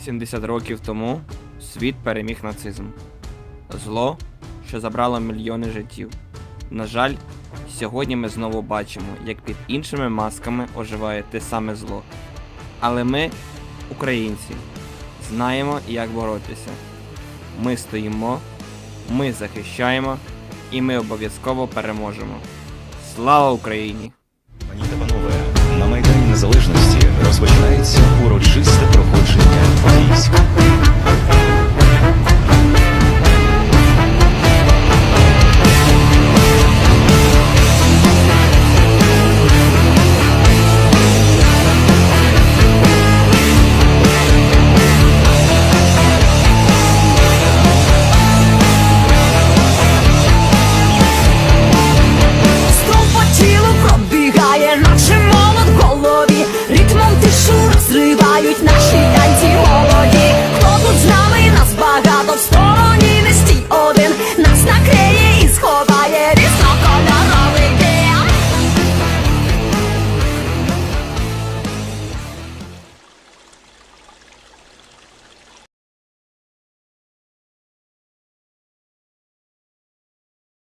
180 років тому світ переміг нацизм. Зло, що забрало мільйони життів. На жаль, сьогодні ми знову бачимо, як під іншими масками оживає те саме зло. Але ми, українці, знаємо, як боротися. Ми стоїмо, ми захищаємо і ми обов'язково переможемо. Слава Україні! Пані та панове, на Майдані Незалежності розпочинається she